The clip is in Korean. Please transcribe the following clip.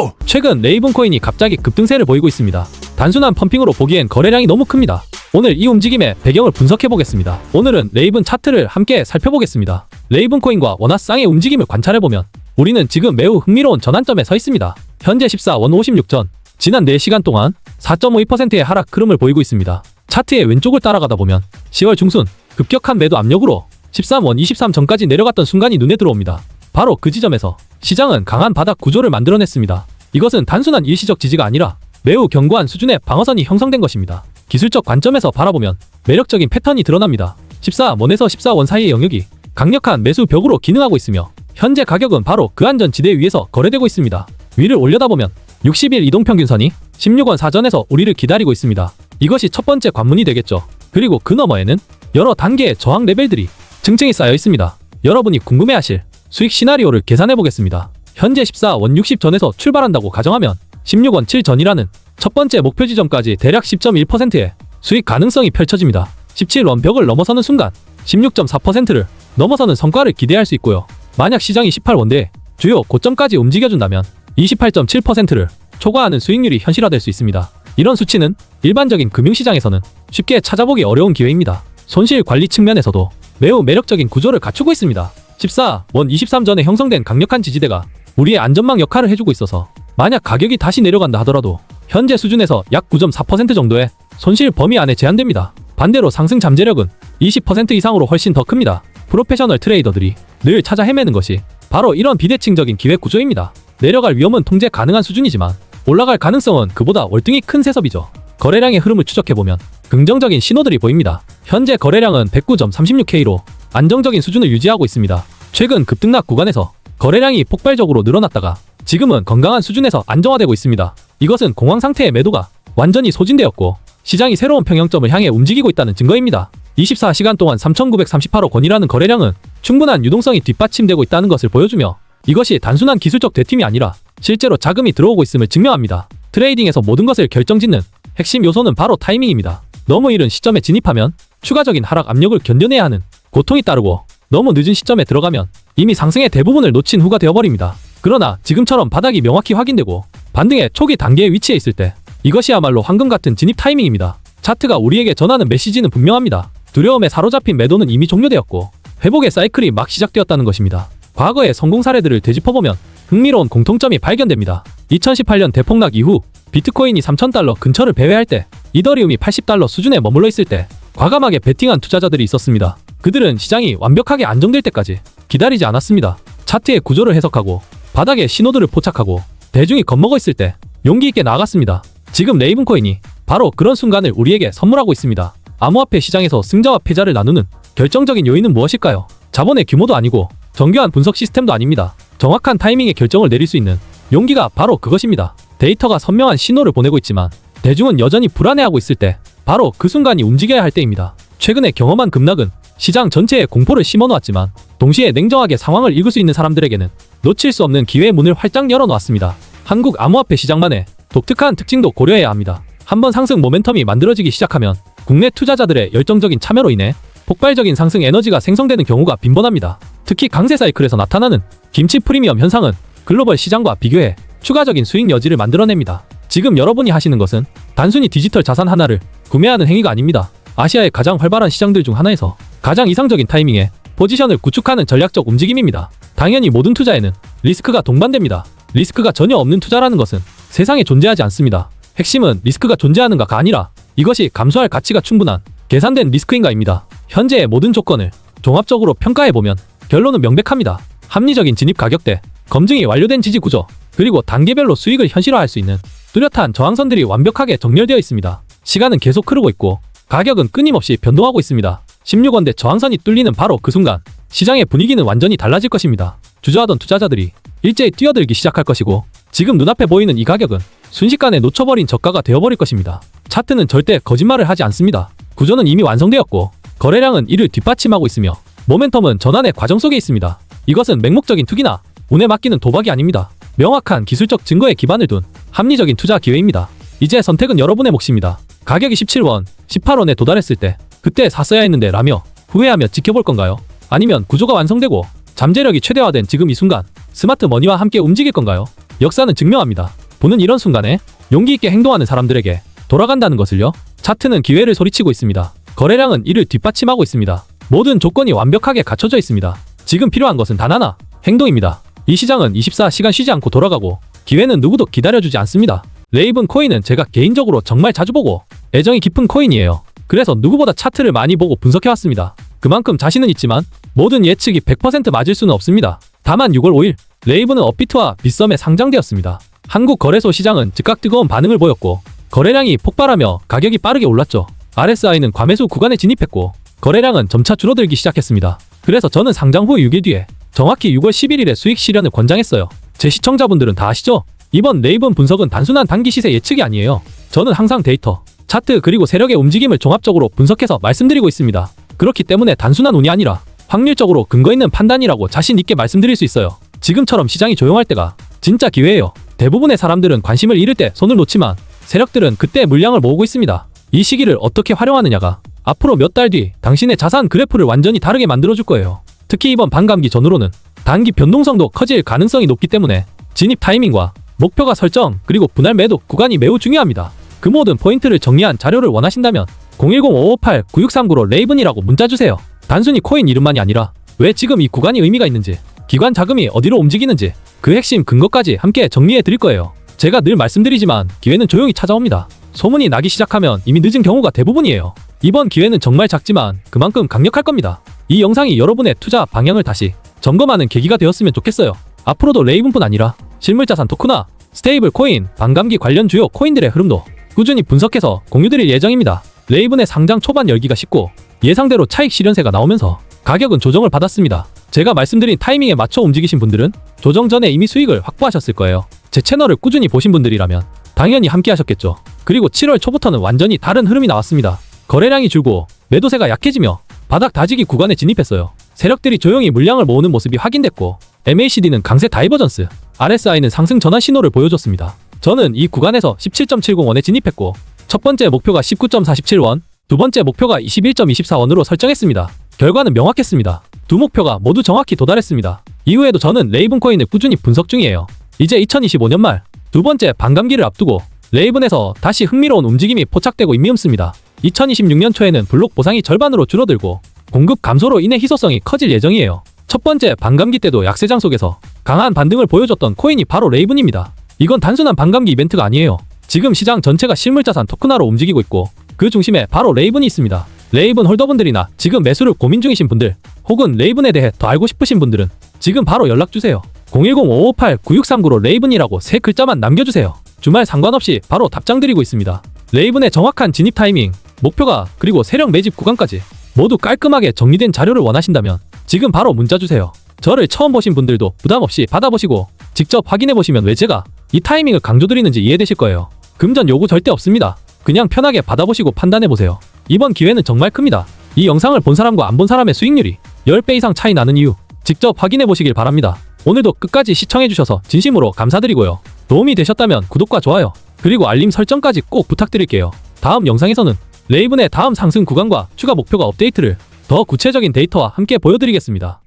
오! 최근 레이븐 코인이 갑자기 급등세를 보이고 있습니다. 단순한 펌핑으로 보기엔 거래량이 너무 큽니다. 오늘 이 움직임의 배경을 분석해 보겠습니다. 오늘은 레이븐 차트를 함께 살펴보겠습니다. 레이븐 코인과 원화 쌍의 움직임을 관찰해 보면 우리는 지금 매우 흥미로운 전환점에 서 있습니다. 현재 14원 56전, 지난 4시간 동안 4.52%의 하락 흐름을 보이고 있습니다. 차트의 왼쪽을 따라가다 보면 10월 중순 급격한 매도 압력으로 13원 23전까지 내려갔던 순간이 눈에 들어옵니다. 바로 그 지점에서 시장은 강한 바닥 구조를 만들어냈습니다. 이것은 단순한 일시적 지지가 아니라 매우 견고한 수준의 방어선이 형성된 것입니다. 기술적 관점에서 바라보면 매력적인 패턴이 드러납니다. 14원에서 14원 사이의 영역이 강력한 매수 벽으로 기능하고 있으며 현재 가격은 바로 그 안전 지대 위에서 거래되고 있습니다. 위를 올려다보면 60일 이동평균선이 16원 사전에서 우리를 기다리고 있습니다. 이것이 첫 번째 관문이 되겠죠. 그리고 그 너머에는 여러 단계의 저항 레벨들이 층층이 쌓여 있습니다. 여러분이 궁금해하실 수익 시나리오를 계산해 보겠습니다. 현재 14원 60전에서 출발한다고 가정하면 16원 7전이라는 첫 번째 목표 지점까지 대략 10.1%의 수익 가능성이 펼쳐집니다. 17원 벽을 넘어서는 순간 16.4%를 넘어서는 성과를 기대할 수 있고요. 만약 시장이 18원대에 주요 고점까지 움직여준다면 28.7%를 초과하는 수익률이 현실화될 수 있습니다. 이런 수치는 일반적인 금융시장에서는 쉽게 찾아보기 어려운 기회입니다. 손실 관리 측면에서도 매우 매력적인 구조를 갖추고 있습니다. 14 원 23전에 형성된 강력한 지지대가 우리의 안전망 역할을 해주고 있어서 만약 가격이 다시 내려간다 하더라도 현재 수준에서 약 9.4% 정도의 손실 범위 안에 제한됩니다. 반대로 상승 잠재력은 20% 이상으로 훨씬 더 큽니다. 프로페셔널 트레이더들이 늘 찾아 헤매는 것이 바로 이런 비대칭적인 기회 구조입니다. 내려갈 위험은 통제 가능한 수준이지만 올라갈 가능성은 그보다 월등히 큰 세섭이죠. 거래량의 흐름을 추적해보면 긍정적인 신호들이 보입니다. 현재 거래량은 109.36K로 안정적인 수준을 유지하고 있습니다. 최근 급등락 구간에서 거래량이 폭발적으로 늘어났다가 지금은 건강한 수준에서 안정화되고 있습니다. 이것은 공황 상태의 매도가 완전히 소진되었고 시장이 새로운 평형점을 향해 움직이고 있다는 증거입니다. 24시간 동안 3,938억 원이라는 거래량은 충분한 유동성이 뒷받침되고 있다는 것을 보여주며 이것이 단순한 기술적 대팀이 아니라 실제로 자금이 들어오고 있음을 증명합니다. 트레이딩에서 모든 것을 결정짓는 핵심 요소는 바로 타이밍입니다. 너무 이른 시점에 진입하면 추가적인 하락 압력을 견뎌내야 하는 고통이 따르고 너무 늦은 시점에 들어가면 이미 상승의 대부분을 놓친 후가 되어버립니다. 그러나 지금처럼 바닥이 명확히 확인되고 반등의 초기 단계에 위치해 있을 때 이것이야말로 황금 같은 진입 타이밍입니다. 차트가 우리에게 전하는 메시지는 분명합니다. 두려움에 사로잡힌 매도는 이미 종료되었고 회복의 사이클이 막 시작되었다는 것입니다. 과거의 성공 사례들을 되짚어보면 흥미로운 공통점이 발견됩니다. 2018년 대폭락 이후 비트코인이 3,000달러 근처를 배회할 때 이더리움이 80달러 수준에 머물러 있을 때 과감하게 베팅한 투자자들이 있었습니다. 그들은 시장이 완벽하게 안정될 때까지 기다리지 않았습니다. 차트의 구조를 해석하고 바닥에 신호들을 포착하고 대중이 겁먹어 있을 때 용기 있게 나갔습니다. 지금 레이븐코인이 바로 그런 순간을 우리에게 선물하고 있습니다. 암호화폐 시장에서 승자와 패자를 나누는 결정적인 요인은 무엇일까요? 자본의 규모도 아니고 정교한 분석 시스템도 아닙니다. 정확한 타이밍에 결정을 내릴 수 있는 용기가 바로 그것입니다. 데이터가 선명한 신호를 보내고 있지만 대중은 여전히 불안해하고 있을 때 바로 그 순간이 움직여야 할 때입니다. 최근에 경험한 급락은 시장 전체에 공포를 심어놓았지만 동시에 냉정하게 상황을 읽을 수 있는 사람들에게는 놓칠 수 없는 기회의 문을 활짝 열어놓았습니다. 한국 암호화폐 시장만의 독특한 특징도 고려해야 합니다. 한번 상승 모멘텀이 만들어지기 시작하면 국내 투자자들의 열정적인 참여로 인해 폭발적인 상승 에너지가 생성되는 경우가 빈번합니다. 특히 강세 사이클에서 나타나는 김치 프리미엄 현상은 글로벌 시장과 비교해 추가적인 수익 여지를 만들어냅니다. 지금 여러분이 하시는 것은 단순히 디지털 자산 하나를 구매하는 행위가 아닙니다. 아시아의 가장 활발한 시장들 중 하나에서 가장 이상적인 타이밍에 포지션을 구축하는 전략적 움직임입니다. 당연히 모든 투자에는 리스크가 동반됩니다. 리스크가 전혀 없는 투자라는 것은 세상에 존재하지 않습니다. 핵심은 리스크가 존재하는가가 아니라 이것이 감수할 가치가 충분한 계산된 리스크인가입니다. 현재의 모든 조건을 종합적으로 평가해보면 결론은 명백합니다. 합리적인 진입 가격대, 검증이 완료된 지지 구조, 그리고 단계별로 수익을 현실화할 수 있는 뚜렷한 저항선들이 완벽하게 정렬되어 있습니다. 시간은 계속 흐르고 있고 가격은 끊임없이 변동하고 있습니다. 16원대 저항선이 뚫리는 바로 그 순간 시장의 분위기는 완전히 달라질 것입니다. 주저하던 투자자들이 일제히 뛰어들기 시작할 것이고 지금 눈앞에 보이는 이 가격은 순식간에 놓쳐버린 저가가 되어버릴 것입니다. 차트는 절대 거짓말을 하지 않습니다. 구조는 이미 완성되었고 거래량은 이를 뒷받침하고 있으며 모멘텀은 전환의 과정 속에 있습니다. 이것은 맹목적인 투기나 운에 맡기는 도박이 아닙니다. 명확한 기술적 증거에 기반을 둔 합리적인 투자 기회입니다. 이제 선택은 여러분의 몫입니다. 가격이 17원, 18원에 도달했을 때 그때 샀어야 했는데 라며 후회하며 지켜볼 건가요? 아니면 구조가 완성되고 잠재력이 최대화된 지금 이 순간 스마트 머니와 함께 움직일 건가요? 역사는 증명합니다. 보는 이런 순간에 용기 있게 행동하는 사람들에게 돌아간다는 것을요. 차트는 기회를 소리치고 있습니다. 거래량은 이를 뒷받침하고 있습니다. 모든 조건이 완벽하게 갖춰져 있습니다. 지금 필요한 것은 단 하나, 행동입니다. 이 시장은 24시간 쉬지 않고 돌아가고 기회는 누구도 기다려주지 않습니다. 레이븐 코인은 제가 개인적으로 정말 자주 보고 애정이 깊은 코인이에요. 그래서 누구보다 차트를 많이 보고 분석해왔습니다. 그만큼 자신은 있지만 모든 예측이 100% 맞을 수는 없습니다. 다만 6월 5일 레이븐은 업비트와 빗썸에 상장되었습니다. 한국 거래소 시장은 즉각 뜨거운 반응을 보였고 거래량이 폭발하며 가격이 빠르게 올랐죠. RSI는 과매수 구간에 진입했고 거래량은 점차 줄어들기 시작했습니다. 그래서 저는 상장 후 6일 뒤에 정확히 6월 11일에 수익 실현을 권장했어요. 제 시청자분들은 다 아시죠? 이번 레이븐 분석은 단순한 단기 시세 예측이 아니에요. 저는 항상 데이터, 차트 그리고 세력의 움직임을 종합적으로 분석해서 말씀드리고 있습니다. 그렇기 때문에 단순한 운이 아니라 확률적으로 근거 있는 판단이라고 자신 있게 말씀드릴 수 있어요. 지금처럼 시장이 조용할 때가 진짜 기회예요. 대부분의 사람들은 관심을 잃을 때 손을 놓지만 세력들은 그때 물량을 모으고 있습니다. 이 시기를 어떻게 활용하느냐가 앞으로 몇 달 뒤 당신의 자산 그래프를 완전히 다르게 만들어줄 거예요. 특히 이번 반감기 전후로는 단기 변동성도 커질 가능성이 높기 때문에 진입 타이밍과 목표가 설정 그리고 분할 매도 구간이 매우 중요합니다. 그 모든 포인트를 정리한 자료를 원하신다면 010-558-9639로 레이븐이라고 문자 주세요. 단순히 코인 이름만이 아니라 왜 지금 이 구간이 의미가 있는지 기관 자금이 어디로 움직이는지 그 핵심 근거까지 함께 정리해 드릴 거예요. 제가 늘 말씀드리지만 기회는 조용히 찾아옵니다. 소문이 나기 시작하면 이미 늦은 경우가 대부분이에요. 이번 기회는 정말 작지만 그만큼 강력할 겁니다. 이 영상이 여러분의 투자 방향을 다시 점검하는 계기가 되었으면 좋겠어요. 앞으로도 레이븐뿐 아니라 실물자산 토크나 스테이블 코인, 반감기 관련 주요 코인들의 흐름도 꾸준히 분석해서 공유드릴 예정입니다. 레이븐의 상장 초반 열기가 쉽고 예상대로 차익 실현세가 나오면서 가격은 조정을 받았습니다. 제가 말씀드린 타이밍에 맞춰 움직이신 분들은 조정 전에 이미 수익을 확보하셨을 거예요. 제 채널을 꾸준히 보신 분들이라면 당연히 함께 하셨겠죠. 그리고 7월 초부터는 완전히 다른 흐름이 나왔습니다. 거래량이 줄고 매도세가 약해지며 바닥 다지기 구간에 진입했어요. 세력들이 조용히 물량을 모으는 모습이 확인됐고 MACD는 강세 다이버전스, RSI는 상승 전환 신호를 보여줬습니다. 저는 이 구간에서 17.70원에 진입했고 첫 번째 목표가 19.47원, 두 번째 목표가 21.24원으로 설정했습니다. 결과는 명확했습니다. 두 목표가 모두 정확히 도달했습니다. 이후에도 저는 레이븐 코인을 꾸준히 분석 중이에요. 이제 2025년 말 두 번째 반감기를 앞두고 레이븐에서 다시 흥미로운 움직임이 포착되고 있습니다. 2026년 초에는 블록 보상이 절반으로 줄어들고 공급 감소로 인해 희소성이 커질 예정이에요. 첫 번째 반감기 때도 약세장 속에서 강한 반등을 보여줬던 코인이 바로 레이븐입니다. 이건 단순한 반감기 이벤트가 아니에요. 지금 시장 전체가 실물자산 토큰화로 움직이고 있고 그 중심에 바로 레이븐이 있습니다. 레이븐 홀더분들이나 지금 매수를 고민 중이신 분들 혹은 레이븐에 대해 더 알고 싶으신 분들은 지금 바로 연락주세요. 010-558-9639로 레이븐이라고 세 글자만 남겨주세요. 주말 상관없이 바로 답장 드리고 있습니다. 레이븐의 정확한 진입 타이밍, 목표가 그리고 세력 매집 구간까지 모두 깔끔하게 정리된 자료를 원하신다면 지금 바로 문자 주세요. 저를 처음 보신 분들도 부담 없이 받아보시고 직접 확인해 보시면 왜 제가 이 타이밍을 강조드리는지 이해되실 거예요. 금전 요구 절대 없습니다. 그냥 편하게 받아보시고 판단해 보세요. 이번 기회는 정말 큽니다. 이 영상을 본 사람과 안 본 사람의 수익률이 10배 이상 차이 나는 이유 직접 확인해 보시길 바랍니다. 오늘도 끝까지 시청해 주셔서 진심으로 감사드리고요. 도움이 되셨다면 구독과 좋아요 그리고 알림 설정까지 꼭 부탁드릴게요. 다음 영상에서는 레이븐의 다음 상승 구간과 추가 목표가 업데이트를 더 구체적인 데이터와 함께 보여드리겠습니다.